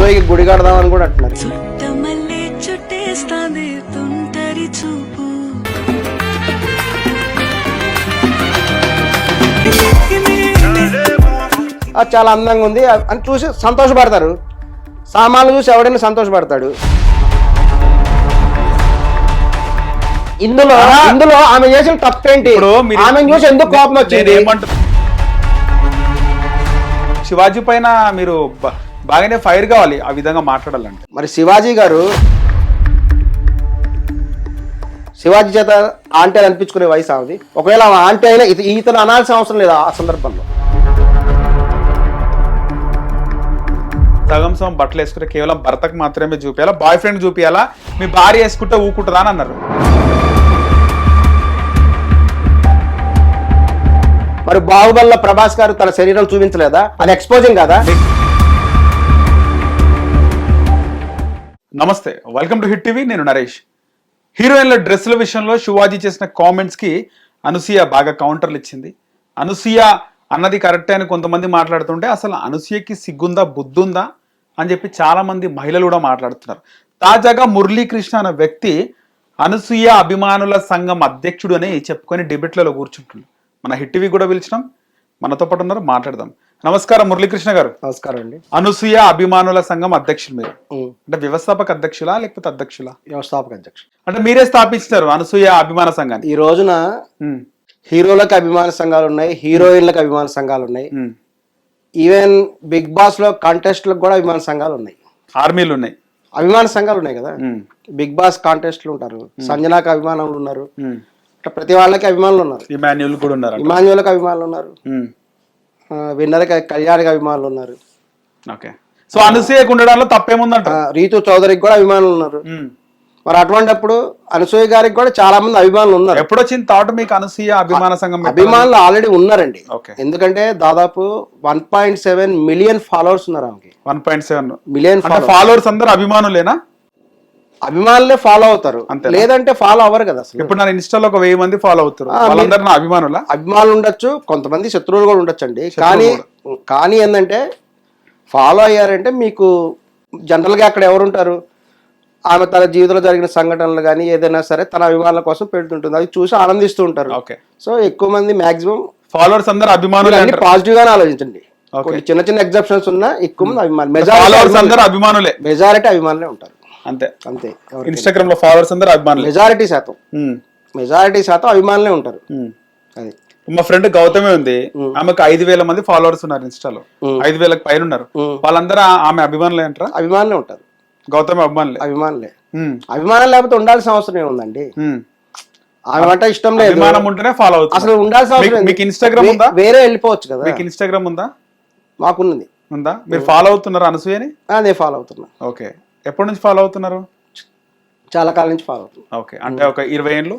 అనసూయకి గుడి కడదామని కూడా అంటున్నారు. చుట్టమల్లే చుట్టేస్తాంది తుంటరి చూపు. అది చాలా అందంగా ఉంది. అని చూసి సంతోషపడతారు. సామాన్లు చూసి ఎవడైనా సంతోషపడతాడు. ఇందులో ఇందులో ఆమె చేసిన తప్పేంటి? ఆమె చూసి ఎందుకు కోపం వచ్చింది? శివాజీ పైన మీరు బాగానే ఫైర్ కావాలి ఆ విధంగా మాట్లాడాలంటే. మరి శివాజీ గారు శివాజీ చేత ఆంటీ అని అనిపించుకునే వయసు ఆమెది. ఒకవేళ ఆమె ఆంటీ అయినా ఇత- ఈతను అనాల్సిన అవసరం లేదు ఆ సందర్భంలో? సగం సగం బట్టలు వేసుకుంటే కేవలం భర్తకు మాత్రమే చూపించాలా బాయ్ ఫ్రెండ్ చూపించాలా మీ భార్య వేసుకుంటే ఊకుంటుందా అని అన్నారు. మరి బాహుబలిలో ప్రభాస్ గారు తన శరీరం చూపించలేదా? అది ఎక్స్పోజింగ్ కదా? నమస్తే వెల్కమ్ టు హిట్ టీవీ నేను నరేష్. హీరోయిన్ల డ్రెస్సుల విషయంలో శివాజీ చేసిన కామెంట్స్కి అనుసూయ బాగా కౌంటర్లు ఇచ్చింది. అనుసూయ అన్నది కరెక్టే అని కొంతమంది మాట్లాడుతుంటే అసలు అనుసూయకి సిగ్గుందా బుద్ధుందా అని చెప్పి చాలా మంది మహిళలు కూడా మాట్లాడుతున్నారు. తాజాగా మురళీకృష్ణ అనే వ్యక్తి అనుసూయ అభిమానుల సంఘం అధ్యక్షుడు అని చెప్పుకొని డిబేట్లలో కూర్చుంటున్నాడు మన హిట్ టీవీ కూడా పిలిచినాం. మనతో పాటు ఉన్నారు మాట్లాడదాం. నమస్కారం మురళీకృష్ణ గారు. నమస్కారం అండి. అనసూయ అభిమానుల సంఘం అధ్యక్షులు మీరు. అంటే వ్యవస్థాపక అధ్యక్షులా లేకపోతే అధ్యక్షులా? వ్యవస్థాపక అధ్యక్షుడు. అంటే మీరే స్థాపించారు అనసూయ అభిమాన సంఘాన్ని? ఈ రోజున హీరోలకు అభిమాన సంఘాలు ఉన్నాయి హీరోయిన్లకు అభిమాన సంఘాలు ఉన్నాయి. ఈవెన్ బిగ్ బాస్లో కాంటెస్ట్లకు కూడా అభిమాన సంఘాలు ఉన్నాయి. ఆర్మీలు ఉన్నాయి. అభిమాన సంఘాలు ఉన్నాయి కదా? బిగ్ బాస్ కాంటెస్ట్లు ఉంటారు సంజనాకి అభిమానులు ఉన్నారు. ప్రతి వాళ్ళకి అభిమానులు ఉన్నారు. ఈ మాన్యువల్ కూడా ఉన్నారు ఇమాన్యులకు అభిమానులు ఉన్నారు. ఆ, విన్నర్కి కళ్యాణ్కి అభిమానులు ఉన్నారు. ఓకే. సో అనసూయకు ఉండడంలో తప్పేముందంట? రీతు చౌదరికి కూడా అభిమానులు ఉన్నారు. మరి అటువంటిప్పుడు అనసూయ గారికి కూడా చాలా మంది అభిమానులు ఉన్నారు. ఎప్పుడు వచ్చిన థాట్ మీకు అనసూయ అభిమాన సంఘం? అభిమానులు ఆల్రెడీ ఉన్నారండి. ఎందుకంటే దాదాపు one point seven million followers ఉన్నారు ఆమెకి. One point seven million followers అందరు అభిమానులేనా? అభిమానులే ఫాలో అవుతారు? లేదంటే ఫాలో అవ్వరు కదా అసలు. ఇప్పుడు నా ఇన్స్టాలో ఒక వెయ్యి మంది ఫాలో అవుతారు. వాళ్ళందరూ నా అభిమానులా? అభిమానులు ఉండొచ్చు కొంతమంది శత్రువులు కూడా ఉండొచ్చు అండి కానీ కానీ ఏంటంటే ఫాలో అయ్యారంటే మీకు జనరల్గా అక్కడ ఎవరు ఉంటారు ఆమె తన జీవితంలో జరిగిన సంఘటనలు కానీ ఏదైనా సరే తన అభిమానుల కోసం పెడుతుంటుంది. అది చూసి ఆనందిస్తూ ఉంటారు. ఓకే. సో ఎక్కువ మంది మాక్సిమం ఫాలోవర్స్ అందరు అభిమానులు పాజిటివ్ గానే ఆలోచించండి. చిన్న చిన్న ఎగ్జాప్షన్స్ ఉన్నా ఎక్కువ మంది అభిమానులు ఫాలోవర్స్ మెజారిటీ అందరు అభిమానులే. మెజారిటీ అభిమానులే ఉంటారు. అంతే. అంతే ఇన్స్టాగ్రామ్లో ఫాలోవర్స్ అందరు అభిమానులే. మెజారిటీ శాతం. మెజారిటీ శాతం అభిమానులే ఉంటారు. అది. మా ఫ్రెండ్ గౌతమే ఉంది. ఆమెకు ఐదు వేల మంది ఫాలోవర్స్ ఉన్నారు ఇన్స్టాలో ఐదు వేలకు పైన ఉన్నారు. వాళ్ళందరూ ఆమె అభిమానులే అంటారా? అభిమానులే ఉంటారు. గౌతమి అభిమానులే. అభిమానులే. అభిమానం లేకపోతే ఉండాల్సిన అవసరం ఏముందండి. ఆమె అంటే ఇష్టం లేదు. అభిమానం ఉంటేనే ఫాలో అవుతుంది. అసలు ఉండాల్సిన అవసరం మీకు- ఇన్స్టాగ్రామ్ ఉందా? వేరే వెళ్ళిపోవచ్చు కదా. మీకు ఇన్స్టాగ్రామ్ ఉందా? మాకున్నది. ఉందా? మీరు ఫాలో అవుతున్నారు అనసూయని? నేను ఫాలో అవుతున్నా. ఓకే. ఎప్పటి నుంచి ఫాలో అవుతున్నారు? చాలా కాలం నుంచి ఫాలో అవుతున్నా. ఓకే అంటే ఒక ఇరవై ఏళ్ళు?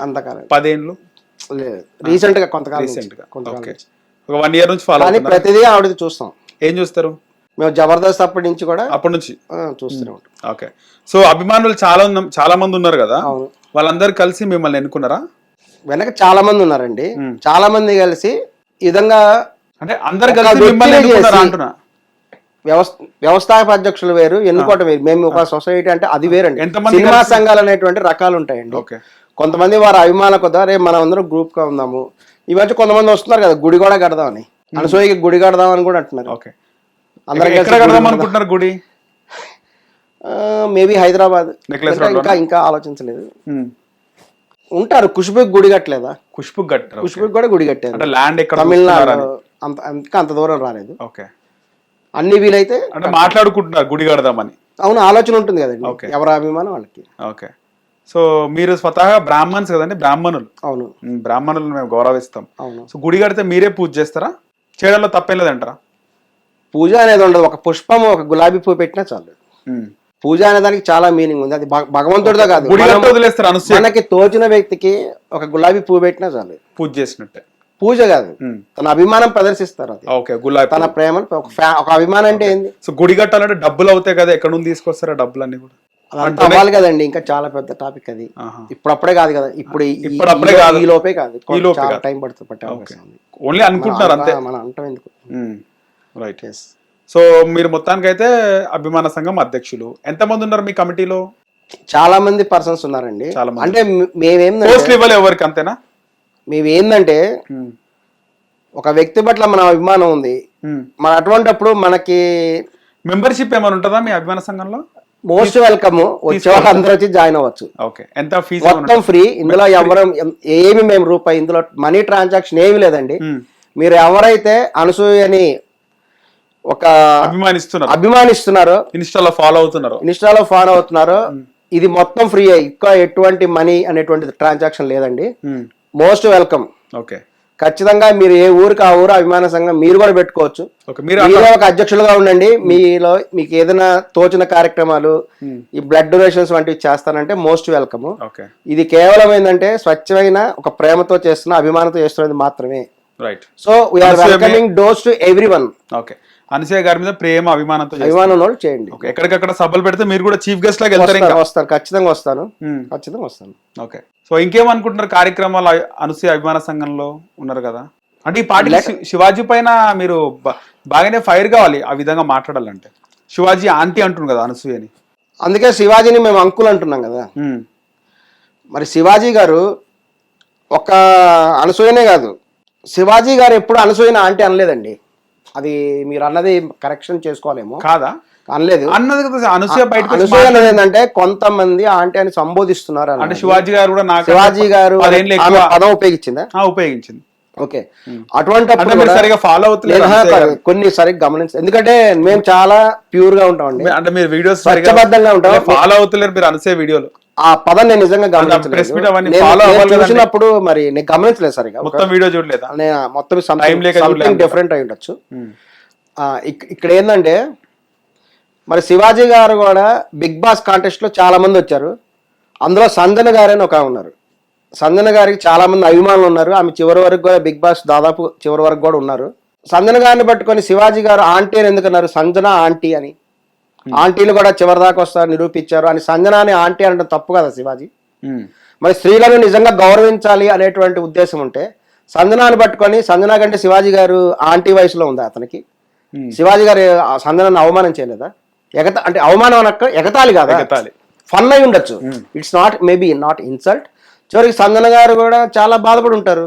అంతకాలం పదేళ్ళు లేదు. రీసెంట్గా కొంతకాలం. రీసెంట్గా కొంతకాలం ఓకే నుంచి. ఒక వన్ ఇయర్ నుంచి ఫాలో కానీ అవుతున్నారు? ప్రతిదీ ఆవిడది చూస్తాం. ఏం చూస్తారు? మేము జబర్దస్త్ అప్పటి నుంచి కూడా అప్పటి నుంచి? ఆ, చూస్తూనే ఉంటాం. ఓకే సో అభిమానులు చాలా ఉన్న- చాలా మంది ఉన్నారు కదా? అవును. వాళ్ళందరూ కలిసి మిమ్మల్ని ఎన్నుకున్నారా? వెనక చాలా మంది ఉన్నారండి. చాలా మంది కలిసి ఈ విధంగా అంటే అందరు ఒక కలిసి వ్యక్తిని మిమ్మల్ని ఎన్నుకున్నారా చేసి- అంటున్నా? వ్యవస్థ వ్యవస్థాపక అధ్యక్షులు వేరు ఎన్నుకోవటం వేరు. మేము ఒక సొసైటీ అంటే అది వేరండి. సినిమా సంఘాలు అనేటువంటి రకాలు ఉంటాయండి ఓకే. కొంతమంది వారి అభిమాన కొద్దా రే మనం అందరం గ్రూప్గా ఉందాము ఈ మధ్య కొంతమంది వస్తున్నారు కదా గుడి కూడా కడదామని. అనసూయకి గుడి కడదామని కూడా అంటున్నారు. ఓకే. అందరం కడదాం గుడి అనుకుంటున్నారు గుడి? మేబీ హైదరాబాద్. ఇంకా- ఇంకా ఆలోచించలేదు. ఉంటారు. కుష్బుకి గుడి కట్టలేదా? ఖుష్బు కట్టారు కుష్బుకి కూడా గుడి కట్టారు ల్యాండ్ తమిళనాడు. అంత అంత దూరం రాలేదు. ఓకే. అన్ని వీలైతే అంటే మాట్లాడుకుంటున్నారు గుడి కడదామని. అవును ఆలోచన ఉంటుంది కదండి. ఎవరి అభిమానం వాళ్ళకి. ఓకే. సో మీరు స్వతహాగా బ్రాహ్మణ్స్ కదండి బ్రాహ్మణులు. అవును. ఉమ్, బ్రాహ్మణులను మేము గౌరవిస్తాం. అవును. సో గుడి కడితే మీరే పూజ చేస్తారా? చేయడంలో తప్పేం లేదంటారా? పూజ అనేది ఉండదు. ఒక పుష్పం ఒక గులాబీ పువ్వు పెట్టినా చాలు. పూజ అనే దానికి చాలా మీనింగ్ ఉంది. అది భగ- భగవంతుడితో కాదు. మనకి తోచిన వ్యక్తికి ఒక గులాబీ పువ్వు పెట్టినా చాలు. పూజ చేసినట్టే. పూజ కాదు. తన అభిమానం ప్రదర్శిస్తారు అది. ఓకే గులాబీ తన ప్రేమను ఒక ఫ్యా- ఒక అభిమానం అంటే ఏంది? సో గుడి కట్టాలంటే డబ్బులు అవుతాయి కదా ఎక్కడ నుండి తీసుకొస్తారా డబ్బులు అన్ని కూడా? అదంతా అవ్వాలి కదండి ఇంకా చాలా పెద్ద టాపిక్ అది. ఆహా. ఇప్పుడు అప్పుడే కాదు కదా ఇప్పుడు ఈ- ఇప్పుడు అప్పుడే ఈ- కాదు. ఈ లోపే కాదు. ఈ లోపే చాలా కాదు. టైం పడుతుంది పట్టే అవకాశం ఉంది. ఓన్లీ అనుకుంటున్నారు అంతే? మనం అంటాం ఎందుకు? Right Yes. సో మీరు మొత్తానికైతే అభిమాన సంఘం అధ్యక్షులు. ఎంతమంది ఉన్నారు మీ కమిటీలో? చాలా మంది పర్సన్స్ ఉన్నారండి. చాలా మంది. అంటే మే- మేమేందంటే పోస్టులు ఇవ్వలే ఎవరికి అంతేనా? మేమేందంటే ఉమ్. ఒక వ్యక్తి పట్ల మన అభిమానం ఉంది. మన అటువంటప్పుడు మనకి మెంబర్షిప్ ఏమైనా ఉంటుందా మీ అభిమాన సంఘంలో? మోస్ట్ వెల్కమ్ వచ్చే వాళ్ళందరూ వచ్చి జాయిన్ అవ్వచ్చు. ఓకే. ఎంత ఫీజు మొత్తం ఫ్రీ. ఇందులో ఎవరు ఏమి మేము రూపాయి ఇందులో మనీ ట్రాన్సాక్షన్ ఏమి లేదండి. మీరు ఎవరైతే అనసూయని ఒక అభిమానిస్తున్నారు. అభిమానిస్తున్నారో ఇన్స్టాలో ఫాలో అవుతున్నారు. ఇన్స్టాలో ఫాలో అవుతున్నారో. ఇది మొత్తం ఫ్రీ. ఎక్కువ ఎటువంటి మనీ అనేటువంటి ట్రాన్సాక్షన్ లేదండి. Most welcome. ఓకే. ఖచ్చితంగా మీరు ఏ ఊరికి ఆ ఊరు అభిమాన సంఘం మీరు కూడా పెట్టుకోవచ్చు. మీరు ఒక అధ్యక్షులుగా ఉండండి. మీలో మీకు ఏదైనా తోచిన కార్యక్రమాలు ఈ బ్లడ్ డొనేషన్స్ వంటివి చేస్తానంటే మోస్ట్ వెల్కమ్. ఓకే. ఇది కేవలం ఏంటంటే స్వచ్ఛమైన ఒక ప్రేమతో చేస్తున్న అభిమానంతో చేస్తున్నది మాత్రమే. Right so we are welcoming those to everyone okay. Anasuya గారి మీద ప్రేమ అభిమానంతో. అభిమానం వాళ్ళు చేయండి. ఎక్కడికక్కడ సభలు పెడితే మీరు కూడా చీఫ్ గెస్ట్ లాగా వెళ్తారు ఇంకా? వస్తాను వస్తాను ఖచ్చితంగా వస్తాను. ఖచ్చితంగా వస్తాను. ఓకే. సో ఇంకేమనుకుంటున్నారు కార్యక్రమాలు అనసూయ అభిమాన సంఘంలో ఉన్నారు కదా? అంటే ఈ పార్టీ శివాజీ పైన మీరు బాగానే ఫైర్ కావాలి ఆ విధంగా మాట్లాడాలంటే. శివాజీ ఆంటీ అంటున్నారు కదా అనసూయని అందుకే శివాజీని మేము అంకుల్ అంటున్నాం కదా. మరి శివాజీ గారు ఒక అనసూయనే కాదు. శివాజీ గారు ఎప్పుడు అనసూయన ఆంటీ అనలేదండి. అది మీరు అన్నది కరెక్షన్ చేసుకోవాలేమో. కాదా? అనలేదు. అన్నది కదా అనసూయ అన్నది ఏంటంటే కొంతమంది ఆంటీ అని సంబోధిస్తున్నారు అంటే. శివాజీ గారు కూడా నాకు శివాజీ గారు పదం ఉపయోగించిందా? ఆ, ఉపయోగించింది. ఓకే. అటువంటి సరిగా ఫాలో గారు. కొన్ని సరిగ్గా గమనించ ఎందుకంటే మేము చాలా ప్యూర్గా ఉంటామండి. అంటే మీరు వీడియోస్ స్వచ్ఛబద్ధంగా ఉంటాం. ఫాలో అవుతలేరు మీరు అనసూయ వీడియోలు. ఆ పదం నేను నిజంగా గమనించలేదు. చూసినప్పుడు మరి నేను గమనించలేదు సరిగా. మొత్తం వీడియో చూడలేదా? నేను మొత్తం సంథింగ్. డిఫరెంట్ అయి ఉండొచ్చు. ఇక్కడ ఏంటంటే మరి శివాజీ గారు కూడా బిగ్ బాస్ కాంటెస్ట్లో చాలా మంది వచ్చారు. అందులో సంజన గారు అని ఒక ఉన్నారు. సంజన గారికి చాలా మంది అభిమానులు ఉన్నారు. ఆమె చివరి వరకు కూడా బిగ్ బాస్ దాదాపు చివరి వరకు కూడా ఉన్నారు. సంజన గారిని పట్టుకొని శివాజీ గారు ఆంటీ అని ఎందుకన్నారు సంజన ఆంటీ అని. ఆంటీలు కూడా చివరి దాకా వస్తారు నిరూపించారు అని సంజన అని ఆంటీ అనడం తప్పు కదా శివాజీ? ఉమ్, మరి స్త్రీలను నిజంగా గౌరవించాలి అనేటువంటి ఉద్దేశం ఉంటే సంజనాన్ని పట్టుకొని సంజన కంటే శివాజీ గారు ఆంటీ వయసులో ఉంది అతనికి? ఉమ్. శివాజీ గారు ఆ సంజనాన్ని అవమానం చేయలేదా? ఎగత అంటే అవమానం అనక్క ఎగతాళి కాదా? ఎగతాళి. ఫన్ అయి ఉండొచ్చు. It's not maybe not insult చివరికి సంజన గారు కూడా చాలా బాధపడి ఉంటారు.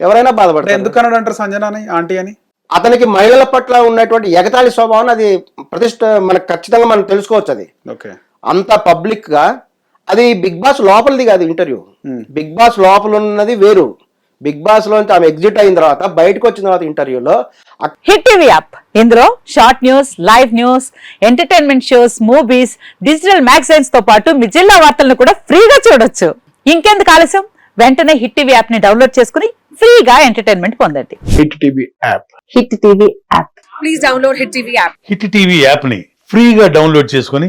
ఎవరైనా బాధపడతారు. ఎందుకు అన్నాడు అంటారు సంజన అని ఆంటీ అని? అతనికి మహిళల పట్ల ఉన్నటువంటి ఎగతాళి స్వభావం అది ప్రతిష్ట మనకు ఖచ్చితంగా మనం తెలుసుకోవచ్చు అది. ఓకే. అంత పబ్లిక్గా అది బిగ్ బాస్ లోపలిది కాదు ఇంటర్వ్యూ. బిగ్ బాస్ లోపల ఉన్నది వేరు. బిగ్ బాస్ లోంచి ఆమె ఎగ్జిట్ అయిన తర్వాత బయటకు వచ్చిన తర్వాత ఇంటర్వ్యూలో హిట్ టీవీ యాప్. ఇందులో short news live news entertainment shows movies digital మ్యాగజైన్స్తో పాటు మీ జిల్లా వార్తలను కూడా ఫ్రీగా చూడొచ్చు. ఇంకెందుకు ఆలస్యం? వెంటనే హిట్ టీవీ యాప్ని డౌన్లోడ్ చేసుకుని ఫ్రీగా ఎంటర్టైన్మెంట్ పొందండి. Hit TV app. Hit TV app. Hit TV యాప్ని ఫ్రీగా డౌన్లోడ్ చేసుకొని